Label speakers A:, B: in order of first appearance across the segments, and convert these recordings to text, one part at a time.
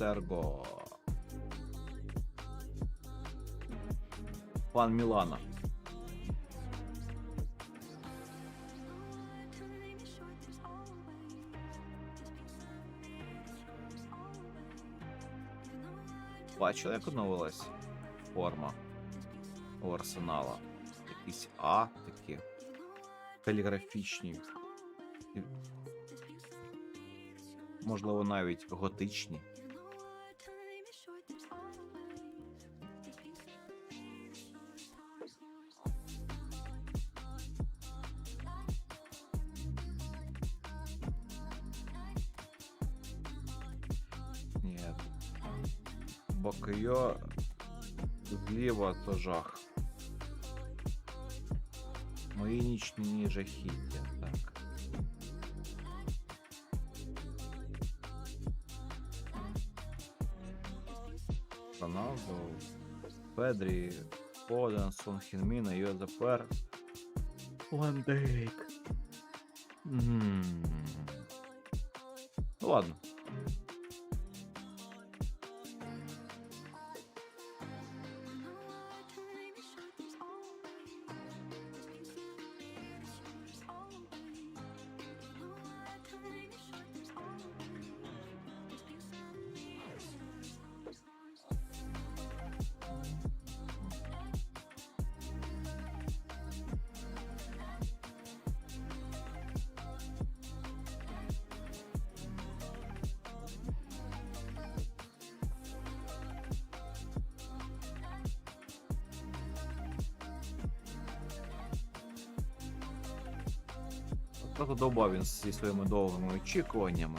A: Серго. Пан Мілана. Бачили, як оновилась форма у арсенала. Якісь А такі каліграфічні. Можливо, навіть готичні. Бакайо зліва то жах. Мої нічні жахіття, так. Роналдо, Педрі, Фоден, Сон Хінміна, Йозепер. Ван Дейк. М. Ну ладно. Просто довбав зі своїми довгими очікуваннями.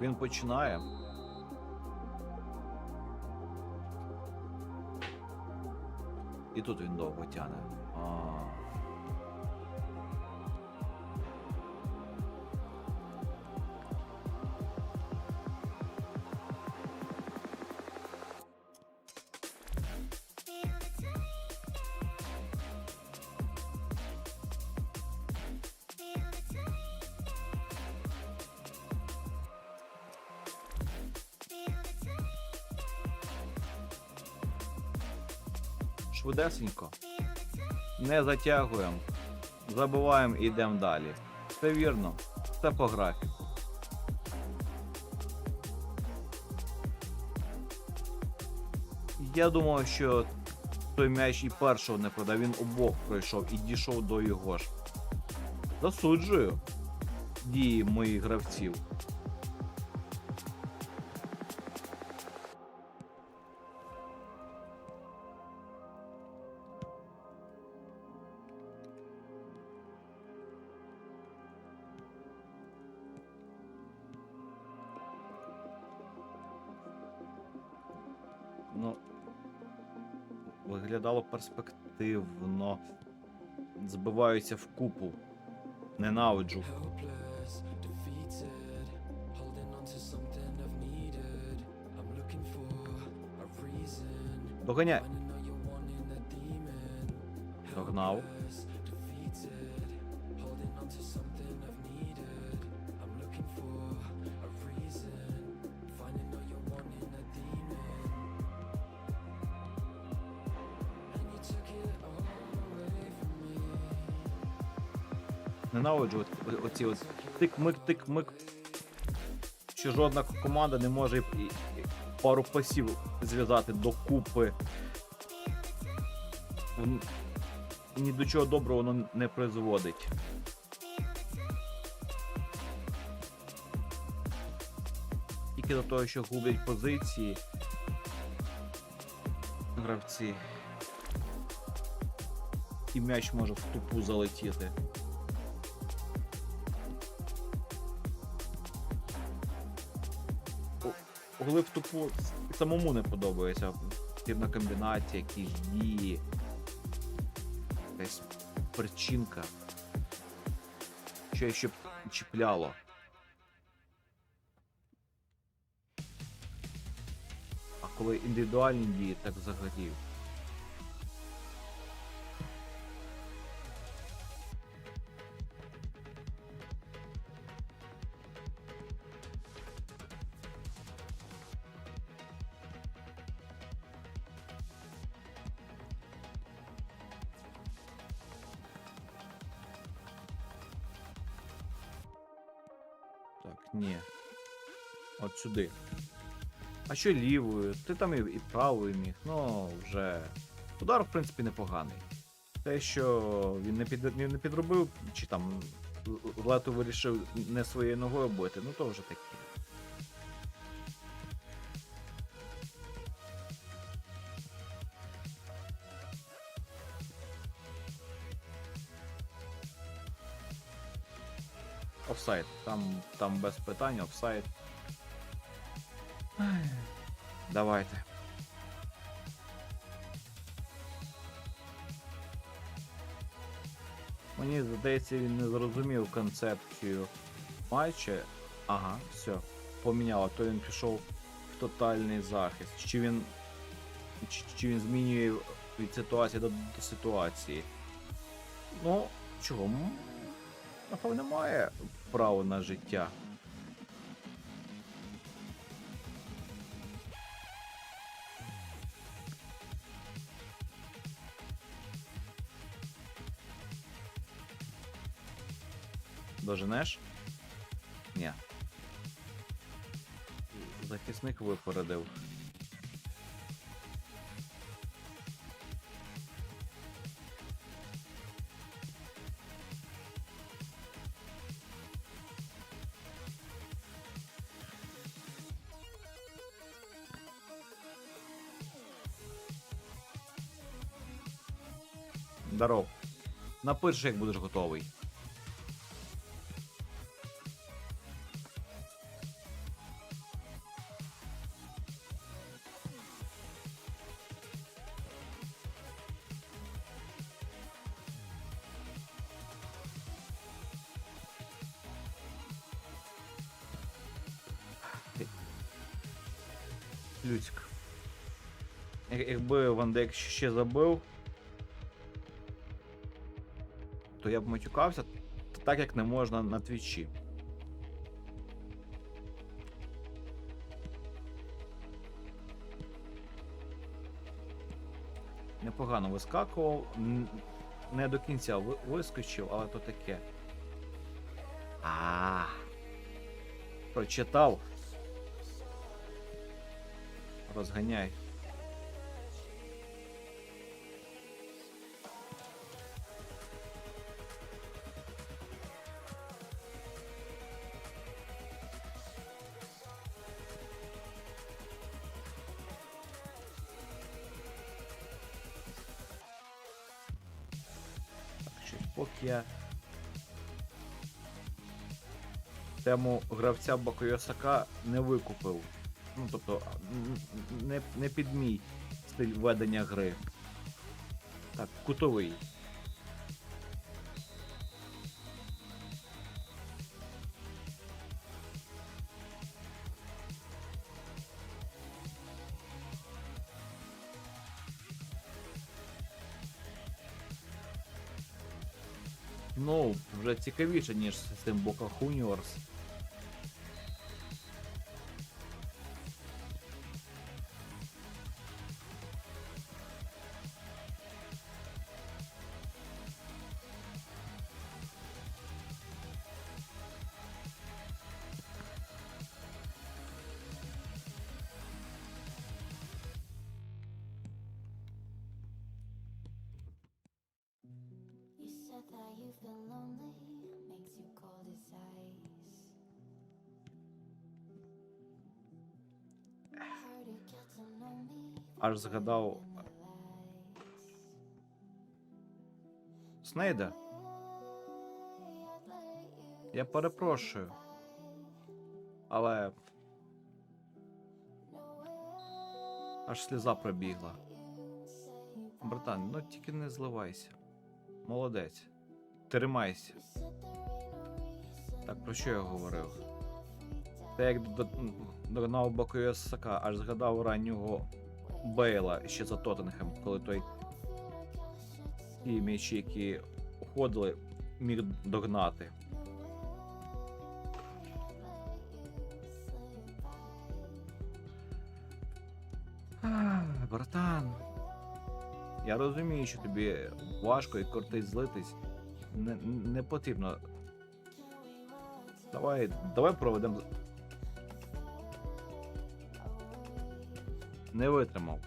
A: Він починає. І тут він довго тяне. Швидесенько. Не затягуємо. Забуваємо і йдемо далі. Все вірно. Все по графіку. Я думав, що той м'яч і першого не продав, він обох пройшов і дійшов до його ж. Засуджую дії моїх гравців. Ну, виглядало перспективно. Збиваються в купу. Ненавиджу.
B: Helpless, defeated,
A: Ненавиджу оці от тик-мик, тик-мик. Що жодна команда не може пару пасів зв'язати докупи. Ні до чого доброго воно не призводить. Тільки до того, що гублять позиції гравці. І м'яч може в тупу залетіти. Голи в тупу самому не подобається. Потрібна комбінація, якісь дії. Якась причинка. Що ще б чіпляло. А коли індивідуальні дії, так взагалі. Ні. От сюди. А що лівою? Ти там і, і правою міг. Ну, вже. Удар, в принципі, непоганий. Те, що він не, під, не підробив, чи там Лето вирішив не своєю ногою бити, ну то вже таке. Офсайд. Там, там без питань, офсайд. Давайте. Мені здається, він не зрозумів концепцію матча. Ага, все. Поміняло. То він пішов в тотальний захист. Чи він. Чи, чи він змінює від ситуації до, до ситуації? Ну, чого? Напевно, має право на життя. Доженеш? Ні. Захисник випередив. Здоров. Напиши, як будеш готовий. Люцьк. Я- Якби Ван Дейк ще забив, то я б матюкався так, як не можна на твічі. Непогано вискакував, не до кінця вискочив, але то таке. А. Прочитав. Розганяй. Щось тему гравця Бакойосака не викупив. Ну, тобто, не, не під мій стиль ведення гри. Так, кутовий. цікавіше, ніж з цим Бока Хуніорс.
C: You said that you've been lonely,
A: Аж згадав. Снейда. Я перепрошую. Але Аж сльоза пробігла. Братан, ну тільки не зливайся. Молодець. Тримайся. Так, про що я говорив? Та як догнав Бакуя Сака, аж згадав раннього Бейла ще за Тоттенхем, коли той ті м'ячі, які уходили, міг догнати. Братан, я розумію, що тобі важко і кортить злитись. Не, не потрібно. Давай, давай проведемо. Не витримав.